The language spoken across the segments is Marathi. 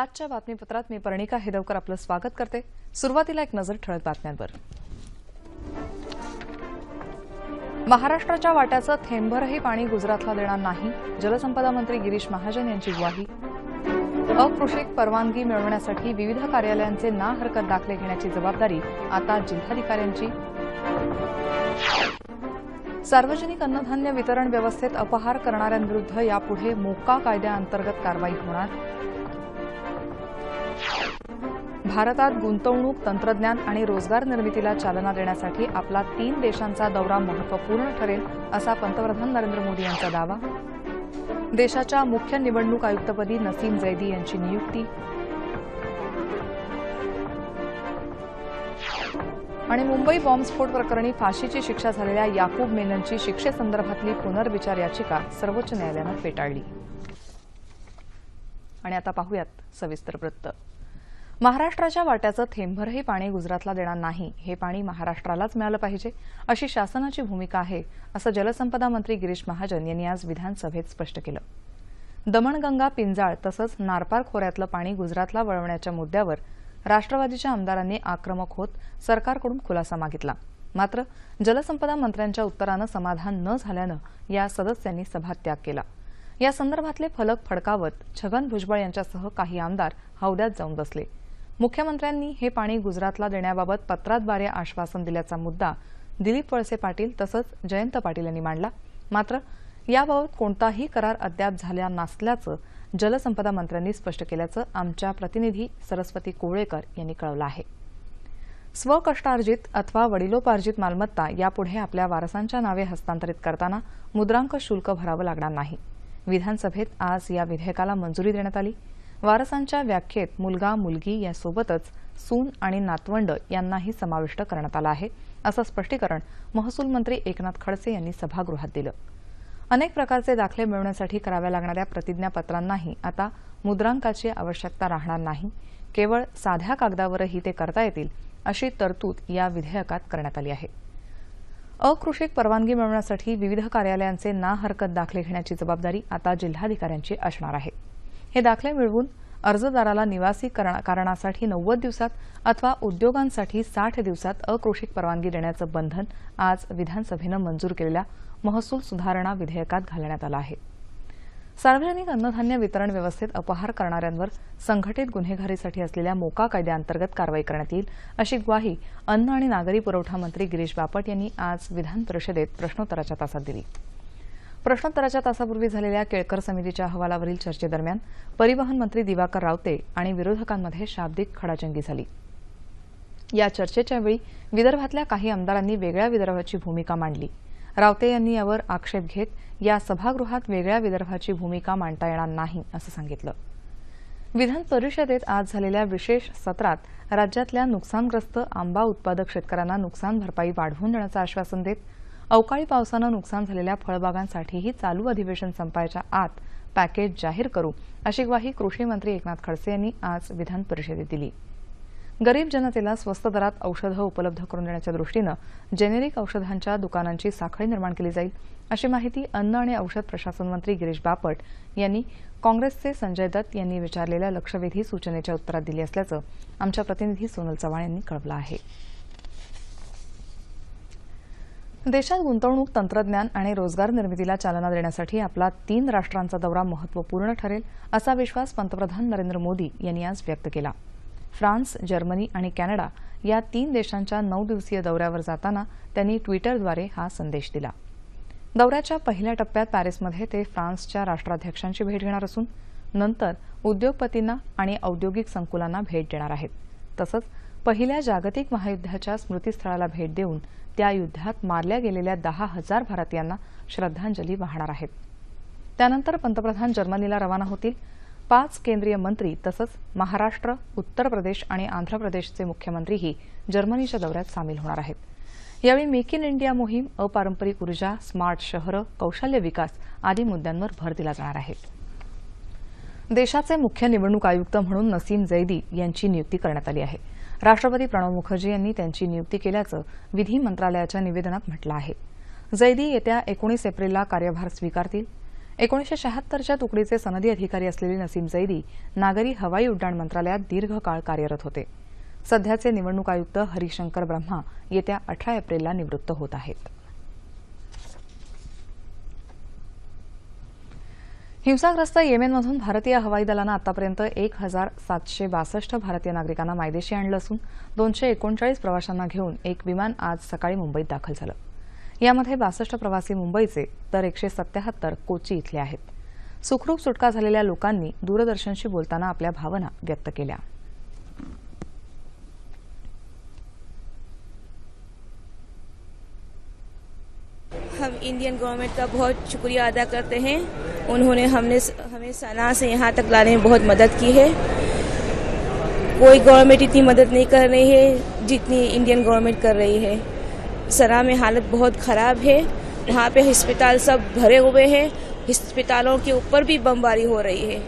सातच्या बातमीपत्रात मी पर्णिका हेदवकर आपलं स्वागत करते. सुरुवातीला एक नजर ठळक बातम्यांवर. महाराष्ट्राच्या वाट्याचं थेंबरही पाणी गुजरातला देणार नाही. जलसंपदा मंत्री गिरीश महाजन यांची ग्वाही. अकृषिक परवानगी मिळवण्यासाठी विविध कार्यालयांचे ना हरकत दाखले घेण्याची जबाबदारी आता जिल्हाधिकाऱ्यांची. सार्वजनिक अन्नधान्य वितरण व्यवस्थेत अपहार करणाऱ्यांविरुद्ध यापुढे मोका कायद्याअंतर्गत कारवाई होणार. भारतात गुंतवणूक तंत्रज्ञान आणि रोजगार निर्मितीला चालना देण्यासाठी आपला तीन देशांचा दौरा महत्त्वपूर्ण ठरेल असा पंतप्रधान नरेंद्र मोदी यांचा दावा. देशाच्या मुख्य निवडणूक आयुक्तपदी नसीम जैदी यांची नियुक्ती. आणि मुंबई बॉम्बस्फोट प्रकरणी फाशीची शिक्षा झालेल्या याकूब मेननची शिक्षेसंदर्भातली पुनर्विचार याचिका सर्वोच्च न्यायालयानं फेटाळली. आणि आता पाहूयात सविस्तर वृत्त. महाराष्ट्राच्या वाट्याचं थेंबभरही पाणी गुजरातला देणार नाही. हे पाणी महाराष्ट्रालाच मिळालं पाहिजे अशी शासनाची भूमिका आहे असं जलसंपदा मंत्री गिरीश महाजन यांनी आज विधानसभेत स्पष्ट केलं. दमणगंगा पिंजाळ तसंच नारपार खोऱ्यातलं पाणी गुजरातला वळवण्याच्या मुद्द्यावर राष्ट्रवादीच्या आमदारांनी आक्रमक होत सरकारकडून खुलासा मागितला. मात्र जलसंपदा मंत्र्यांच्या उत्तरानं समाधान न झाल्यानं या सदस्यांनी सभात्याग केला. या संदर्भातले फलक फडकावत छगन भुजबळ यांच्यासह काही आमदार हौद्यात जाऊन बसले. मुख्यमंत्र्यांनी हे पाणी गुजरातला देण्याबाबत पत्राद्वारे आश्वासन दिल्याचा मुद्दा दिलीप वळसे पाटील तसंच जयंत पाटील यांनी मांडला. मात्र याबाबत कोणताही करार अद्याप झाला नसल्याचं जलसंपदा मंत्र्यांनी स्पष्ट केल्याचं आमच्या प्रतिनिधी सरस्वती कोवळेकर यांनी कळवलं आहे. स्वकष्टार्जित अथवा वडिलोपार्जित मालमत्ता यापुढे आपल्या वारसांच्या नावे हस्तांतरित करताना मुद्रांक शुल्क भरावं लागणार नाही. विधानसभेत आज या विधेयकाला मंजुरी देण्यात आली. वारसांच्या व्याख्येत मुलगा मुलगी यासोबतच सून आणि नातवंड यांनाही समाविष्ट करण्यात आलं आहे असं स्पष्टीकरण महसूल मंत्री एकनाथ खडसे यांनी सभागृहात दिलं. अनेक प्रकारचे दाखले मिळवण्यासाठी कराव्या लागणाऱ्या प्रतिज्ञापत्रांनाही आता मुद्रांकाची आवश्यकता राहणार नाही केवळ साध्या कागदावरही ते करता येतील अशी तरतूद या विधेयकात करण्यात आली आहे. अकृषिक परवानगी मिळवण्यासाठी विविध कार्यालयांचे ना हरकत दाखले घेण्याची जबाबदारी आता जिल्हाधिकाऱ्यांची असणार आहे. हे दाखले मिळवून अर्जदाराला निवासी कारणासाठी नव्वद दिवसात अथवा उद्योगांसाठी साठ दिवसात अकृषिक परवानगी देण्याचं बंधन आज विधानसभेनं मंजूर केलेल्या महसूल सुधारणा विधेयकात घालण्यात आलं आहे. सार्वजनिक अन्नधान्य वितरण व्यवस्थेत अपहार करणाऱ्यांवर संघटित गुन्हेगारीसाठी असलेल्या मोका कायद्याअंतर्गत कारवाई करण्यात येईल अशी ग्वाही अन्न आणि नागरी पुरवठा मंत्री गिरीश बापट यांनी आज विधान परिषदेत प्रश्नोत्तराच्या तासात दिली. प्रश्नोत्तराच्या तासापूर्वी झालेल्या केळकर समितीच्या अहवालावरील चर्चेदरम्यान परिवहन मंत्री दिवाकर रावते आणि विरोधकांमध्ये शाब्दिक खडाचंगी झाली. या चर्चेच्या वेळी विदर्भातल्या काही आमदारांनी वेगळ्या विदर्भाची भूमिका मांडली. रावते यांनी यावर आक्षेप घेत या सभागृहात वेगळ्या विदर्भाची भूमिका मांडता येणार नाही असं सांगितलं. विधान परिषदेत आज झालेल्या विशेष सत्रात राज्यातल्या नुकसानग्रस्त आंबा उत्पादक शेतकऱ्यांना नुकसान भरपाई वाढवून देण्याचं आश्वासन देत अवकाळी पावसानं नुकसान झालेल्या फळबागांसाठीही चालू अधिवेशन संपायच्या आत पॅकेज जाहीर करू अशी ग्वाही कृषी मंत्री एकनाथ खडसे यांनी आज विधान परिषदेत दिली. गरीब जनतेला स्वस्त दरात औषधं उपलब्ध करून देण्याच्या दृष्टीनं जेनेरिक औषधांच्या दुकानांची साखळी निर्माण केली जाईल अशी माहिती अन्न आणि औषध प्रशासन मंत्री गिरीश बापट यांनी काँग्रेसचे संजय दत्त यांनी विचारलेल्या लक्षवेधी सूचनेच्या उत्तरात दिली असल्याचं आमच्या प्रतिनिधी सोनल चव्हाण यांनी कळवलं आहे. देशात गुंतवणूक तंत्रज्ञान आणि रोजगार निर्मितीला चालना देण्यासाठी आपला तीन राष्ट्रांचा दौरा महत्त्वपूर्ण ठरेल असा विश्वास पंतप्रधान नरेंद्र मोदी यांनी आज व्यक्त केला. फ्रान्स जर्मनी आणि कॅनडा या तीन देशांच्या नऊ दिवसीय दौऱ्यावर जाताना त्यांनी ट्विटरद्वारे हा संदेश दिला. दौऱ्याच्या पहिल्या टप्प्यात पॅरिसमध्ये ते फ्रान्सच्या राष्ट्राध्यक्षांची भेट घेणार असून नंतर उद्योगपतींना आणि औद्योगिक संकुलांना भेट देणार आहेत. तसंच पहिल्या जागतिक महायुद्धाच्या स्मृतीस्थळाला भेट देऊन त्या युद्धात मारल्या गेलेल्या दहा हजार भारतीयांना श्रद्धांजली वाहणार आहेत. त्यानंतर पंतप्रधान जर्मनीला रवाना होतील. पाच केंद्रीय मंत्री तसंच महाराष्ट्र उत्तर प्रदेश आणि आंध्र प्रदेशचे मुख्यमंत्रीही जर्मनीच्या दौऱ्यात सामील होणार आहेत. यावेळी मेक इन इंडिया मोहीम अपारंपरिक ऊर्जा स्मार्ट शहरं कौशल्य विकास आदी मुद्द्यांवर भर दिला जाणार आहे. देशाचे मुख्य निवडणूक आयुक्त म्हणून नसीम जैदी यांची नियुक्ती करण्यात आली आहे. राष्ट्रपती प्रणव मुखर्जी यांनी त्यांची नियुक्ती केल्याचं विधी मंत्रालयाच्या निवेदनात म्हटलं आहे. जैदी येत्या एकोणीस एप्रिलला कार्यभार स्वीकारतील. एकोणीसशे शहात्तरच्या तुकडीचे सनदी अधिकारी असलेले नसीम जैदी नागरी हवाई उड्डाण मंत्रालयात दीर्घकाळ कार्यरत होते. सध्याचे निवडणूक आयुक्त हरिशंकर ब्रह्मा येत्या अठरा एप्रिलला निवृत्त होत आहेत. हिंसाग्रस्त येमेनमधून भारतीय हवाई दलानं आतापर्यंत एक हजार सातशे बासष्ट भारतीय नागरिकांना मायदेशी आणलं असून दोनशे एकोणचाळीस प्रवाशांना घेऊन एक विमान आज सकाळी मुंबईत दाखल झालं. यामध्ये बासष्ट प्रवासी मुंबईचे तर एकशे सत्याहत्तर कोची इथले आहेत. सुखरूप सुटका झालेल्या लोकांनी दूरदर्शनशी बोलताना आपल्या भावना व्यक्त केल्या. हम इंडियन गवर्नमेंट का बहुत शुक्रिया अदा करते हैं। उन्होंने हमने हमें सना से यहाँ तक लाने में बहुत मदद की है। कोई गवर्नमेंट इतनी मदद नहीं कर रही है, जितनी इंडियन गवर्नमेंट कर रही है। सना में हालत बहुत ख़राब है। वहाँ पे अस्पताल सब भरे हुए हैं। अस्पतालों के ऊपर भी बमबारी हो रही है।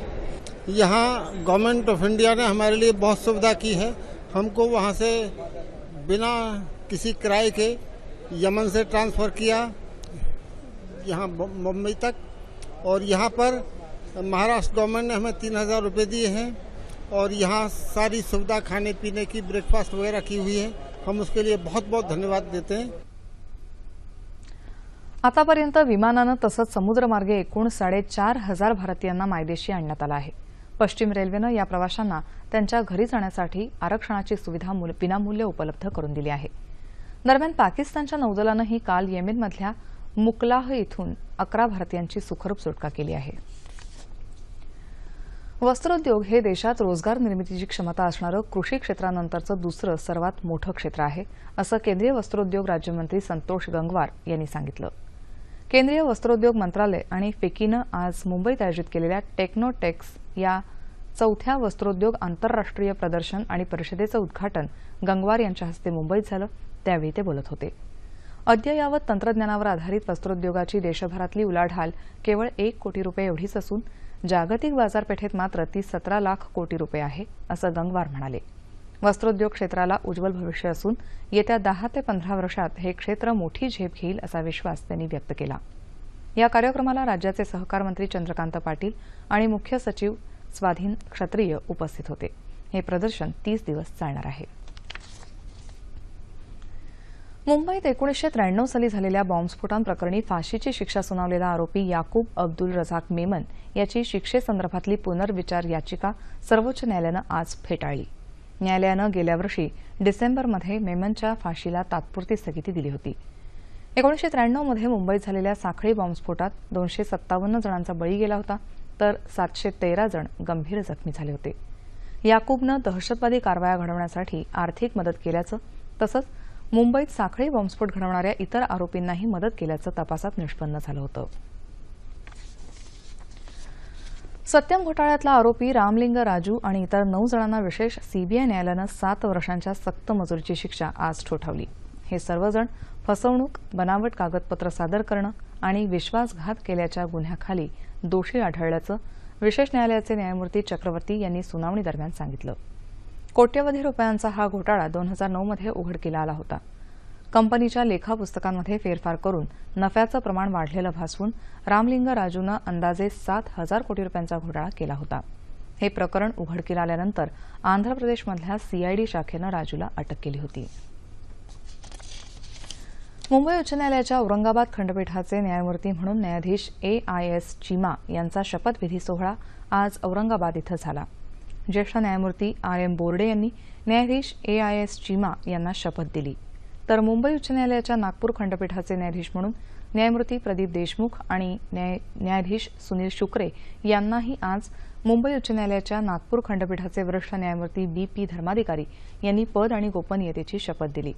यहाँ गवर्नमेंट ऑफ़ इंडिया ने हमारे लिए बहुत सुविधा की है। हमको वहाँ से बिना किसी किराए के यमन से ट्रांसफ़र किया। यहाँ मुंबई तक। और यहाँ पर महाराष्ट्र गवर्नमेंट ने हमें तीन हज़ार रुपये दिए हैं। और यहाँ सारी सुविधा खाने पीने की ब्रेकफास्ट वगैरह की हुई है। हम उसके लिए बहुत बहुत धन्यवाद देते हैं। आतापर्यंत विमानानं तसंच समुद्रमार्गे एकूण साडेचार हजार भारतीयांना मायदेशी आणण्यात आलं आहे. पश्चिम रेल्वेनं या प्रवाशांना त्यांच्या घरी जाण्यासाठी आरक्षणाची सुविधा विनामूल्य उपलब्ध करून दिली आहे. दरम्यान पाकिस्तानच्या नौदलानंही काल येमेनमधल्या मुकलाह इथून अकरा भारतीयांची सुखरूप सुटका केली आहे. वस्त्रोद्योग हे देशात रोजगार निर्मितीची क्षमता असणारं कृषी क्षेत्रानंतरचं दुसरं सर्वात मोठं क्षेत्र आहे असं केंद्रीय वस्त्रोद्योग राज्यमंत्री संतोष गंगवार यांनी सांगितलं. केंद्रीय वस्त्रोद्योग मंत्रालय आणि फिकीनं आज मुंबईत आयोजित केलेल्या टेक्नोटेक्स या चौथ्या वस्त्रोद्योग आंतरराष्ट्रीय प्रदर्शन आणि परिषदेचं उद्घाटन गंगवार यांच्या हस्ते मुंबईत झालं त्यावेळी ते बोलत होते. अद्ययावत तंत्रज्ञानावर आधारित वस्त्रोद्योगाची देशभरातली उलाढाल केवळ एक कोटी रुपये एवढीच असून जागतिक बाजारपेठेत मात्र ती सतरा लाख कोटी रुपये आहे असं गंगवार म्हणाले. वस्त्रोद्योग क्षेत्राला उज्ज्वल भविष्य असून येत्या दहा ते पंधरा वर्षात हे क्षेत्र मोठी झेप घेईल असा विश्वास त्यांनी व्यक्त केला. या कार्यक्रमाला राज्याचे सहकार मंत्री चंद्रकांत पाटील आणि मुख्य सचिव स्वाधीन क्षत्रिय उपस्थित होते. हे प्रदर्शन तीस दिवस चालणार आहे. मुंबईत एकोणीसशे त्र्याण्णव साली झालेल्या बॉम्बस्फोटांप्रकरणी फाशीची शिक्षा सुनावलेला आरोपी याकूब अब्दुल रझाक मेमन याची शिक्षेसंदर्भातली पुनर्विचार याचिका सर्वोच्च न्यायालयानं आज फेटाळली. न्यायालयानं गेल्या वर्षी डिसेंबरमध्ये मेमनच्या फाशीला तात्पुरती स्थगिती दिली होती. एकोणीसशे त्र्याण्णवमध्ये मुंबईत झालेल्या साखळी बॉम्बस्फोटात दोनशे सत्तावन्न जणांचा बळी गेला होता तर सातशे तेरा जण गंभीर जखमी झाले होते. याकूबनं दहशतवादी कारवाया घडवण्यासाठी आर्थिक मदत केल्याचं तसंच मुंबईत साखळी बॉम्बस्फोट घडवणाऱ्या इतर आरोपींनाही मदत केल्याचं तपासात निष्पन्न झालं होतं. सत्यम घोटाळ्यातला आरोपी रामलिंग राजू आणि इतर नऊ जणांना विशेष सीबीआय न्यायालयानं सात वर्षांच्या सक्त मजुरीची शिक्षा आज ठोठावली. हे सर्वजण फसवणूक बनावट कागदपत्र सादर करणं आणि विश्वासघात केल्याच्या गुन्ह्याखाली दोषी आढळल्याचं विशेष न्यायालयाचे न्यायमूर्ती चक्रवर्ती यांनी सुनावणी दरम्यान सांगितलं. कोट्यवधी रुपयांचा हा घोटाळा दोन हजार नऊमध्ये उघडकीला आला होता. कंपनीच्या लेखापुस्तकांमध्ये फेरफार करून नफ्याचं प्रमाण वाढलेलं भासवून रामलिंग राजूनं अंदाजे सात हजार कोटी रुपयांचा घोटाळा केला होता. हे प्रकरण उघडकीला आल्यानंतर आंध्र प्रदेशमधल्या सीआयडी शाखेनं राजूला अटक केली होती. मुंबई उच्च न्यायालयाच्या औरंगाबाद खंडपीठाचे न्यायमूर्ती म्हणून न्यायाधीश ए आय एस चिमा यांचा शपथविधी सोहळा आज औरंगाबाद इथं झाला. ज्येष्ठ न्यायमूर्ती आर एम बोर्डे यांनी न्यायाधीश ए आय एस चिमा यांना शपथ दिली. तर मुंबई उच्च न्यायालयाच्या नागपूर खंडपीठाचे न्यायाधीश म्हणून न्यायमूर्ती प्रदीप देशमुख आणि न्याय न्यायाधीश सुनील शुक्रे यांनाही आज मुंबई उच्च न्यायालयाच्या नागपूर खंडपीठाचे वरिष्ठ न्यायमूर्ती बी पी धर्माधिकारी यांनी पद आणि गोपनीयतेची शपथ दिली.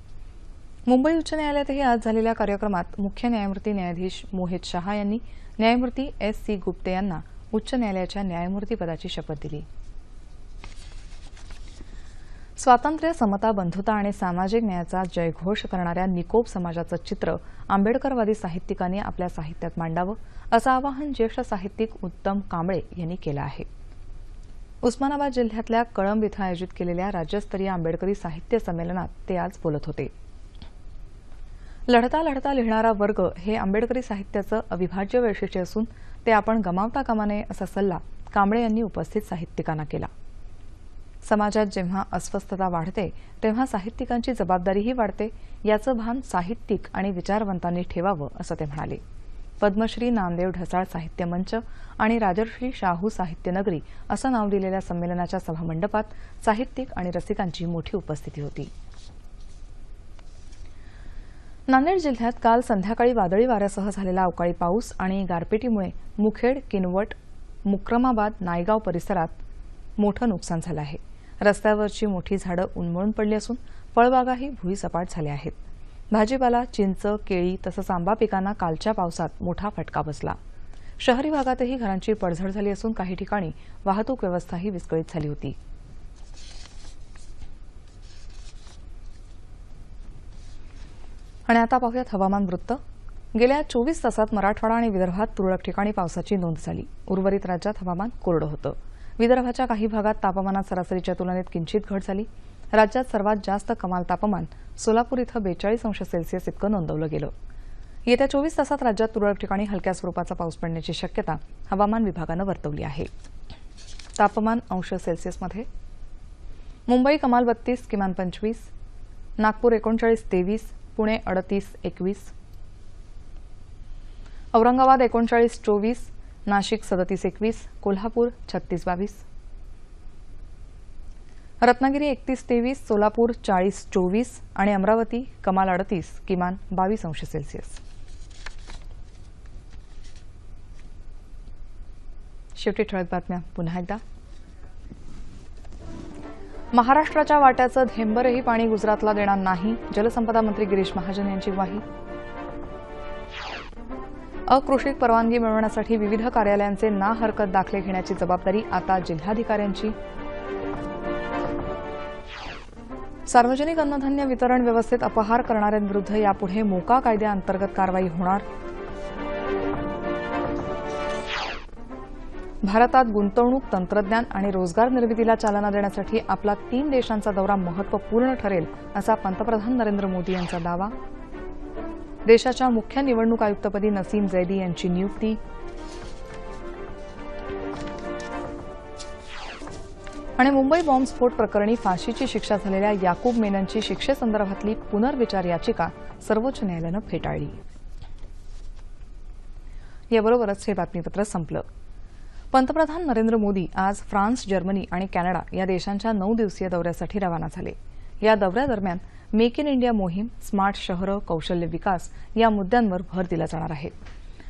मुंबई उच्च न्यायालयातही आज झालेल्या कार्यक्रमात मुख्य न्यायमूर्ती न्यायाधीश मोहित शहा यांनी न्यायमूर्ती एस सी गुप्ते यांना उच्च न्यायालयाच्या न्यायमूर्तीपदाची शपथ दिली. स्वातंत्र्य समता बंधुता आणि सामाजिक न्यायाचा जयघोष करणाऱ्या निकोप समाजाचं चित्र आंबेडकरवादी साहित्यिकांनी आपल्या साहित्यात मांडावं असं आवाहन ज्येष्ठ साहित्यिक उत्तम कांबळे यांनी केलं आहे. उस्मानाबाद जिल्ह्यातल्या कळंब इथं आयोजित केलेल्या राज्यस्तरीय आंबेडकरी साहित्य संमेलनात ते आज बोलत होते. लढता लढता लिहिणारा वर्ग हे आंबेडकरी साहित्याचं अविभाज्य वैशिष्ट्य असून ते आपण गमावता कामा नये असा सल्ला कांबळे यांनी उपस्थित साहित्यिकांना केला. समाजात जेव्हा अस्वस्थता वाढते तेव्हा साहित्यिकांची जबाबदारीही वाढते. याचं भान साहित्यिक आणि विचारवंतांनी ठेवावं असं ते म्हणाले. पद्मश्री नामदेव ढसाळ साहित्य मंच आणि राजर्षी शाहू साहित्य नगरी असं नाव दिलेल्या संमेलनाच्या सभामंडपात साहित्यिक आणि रसिकांची मोठी उपस्थिती होती. नांदेड जिल्ह्यात काल संध्याकाळी वादळी वाऱ्यासह झालेला अवकाळी पाऊस आणि गारपिटीमुळे मुखेड किनवट मुक्रमाबाद नायगाव परिसरात मोठं नुकसान झालं आहे. रस्त्यावरची मोठी झाडं उन्मळून पडली असून फळबागाही भुईसपाट झाल्या आहेत. भाजीपाला चिंच केळी तसंच आंबा पिकांना कालच्या पावसात मोठा फटका बसला. शहरी भागातही घरांची पडझड झाली असून काही ठिकाणी वाहतूक व्यवस्थाही विस्कळीत झाली होती. आणि आता पाहूयात हवामान वृत्त. गेल्या चोवीस तासात मराठवाडा आणि विदर्भात तुरळक ठिकाणी पावसाची नोंद झाली. उर्वरित राज्यात हवामान कोरडं होतं. विदर्भाच्या काही भागात तापमानात सरासरीच्या तुलनेत किंचित घट झाली. राज्यात सर्वात जास्त कमाल तापमान सोलापूर इथं बेचाळीस अंश सेल्सिअस इतकं नोंदवलं गेलं. येत्या चोवीस तासात राज्यात तुरळक ठिकाणी हलक्या स्वरूपाचा पाऊस पडण्याची शक्यता हवामान विभागानं वर्तवली आहे. तापमान अंश सेल्सिअसमध्ये मुंबई कमाल बत्तीस किमान पंचवीस नागपूर एकोणचाळीस तेवीस पुणे अडतीस एकवीस औरंगाबाद एकोणचाळीस चोवीस नाशिक सदतीस एकवीस कोल्हापूर छत्तीस बावीस. रत्नागिरी एकतीस तेवीस सोलापूर चाळीस चोवीस आणि अमरावती कमाल अडतीस किमान बावीस अंश सेल्सिअस. शेवटी ठळक बातम्या. पुन्हा एकदा. महाराष्ट्राच्या वाट्याचं धेंबरही पाणी गुजरातला देणार नाही. जलसंपदा मंत्री गिरीश महाजन यांची ग्वाही. अकृषिक परवानगी मिळवण्यासाठी विविध कार्यालयांचे ना हरकत दाखले घेण्याची जबाबदारी आता जिल्हाधिकाऱ्यांची. सार्वजनिक अन्नधान्य वितरण व्यवस्थेत अपहार करणाऱ्यांविरुद्ध यापुढे मोका कायद्याअंतर्गत कारवाई होणार. भारतात गुंतवणूक तंत्रज्ञान आणि रोजगार निर्मितीला चालना देण्यासाठी आपला तीन देशांचा दौरा महत्त्वपूर्ण ठरेल असा पंतप्रधान नरेंद्र मोदी यांचा दावा. देशाच्या मुख्य निवडणूक आयुक्तपदी नसीम जैदी यांची नियुक्ती. आणि मुंबई बॉम्बस्फोट प्रकरणी फाशीची शिक्षा झालेल्या याकूब मेननची शिक्षेसंदर्भातली पुनर्विचार याचिका सर्वोच्च न्यायालयानं फेटाळली. याबरोबरच हे बातमीपत्र संपलं. पंतप्रधान नरेंद्र मोदी आज फ्रान्स जर्मनी आणि कॅनडा या देशांच्या नऊ दिवसीय दौऱ्यासाठी रवाना झाले. या दौऱ्यादरम्यान मेक इन इंडिया मोहीम स्मार्ट शहरं कौशल्य विकास या मुद्द्यांवर भर दिला जाणार आहे.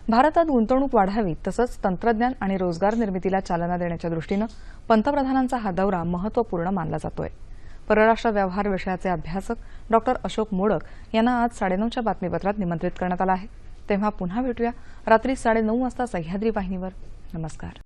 भारतात गुंतवणूक वाढावी तसंच तंत्रज्ञान आणि रोजगार निर्मितीला चालना देण्याच्या दृष्टीनं पंतप्रधानांचा हा दौरा महत्त्वपूर्ण मानला जातोय. परराष्ट्र व्यवहार विषयाचे अभ्यासक डॉक्टर अशोक मोडक यांना आज साडेनऊच्या बातमीपत्रात निमंत्रित करण्यात आलं आहे. तेव्हा पुन्हा भेटूया रात्री साडेनऊ वाजता सह्याद्री वाहिनीवर. नमस्कार.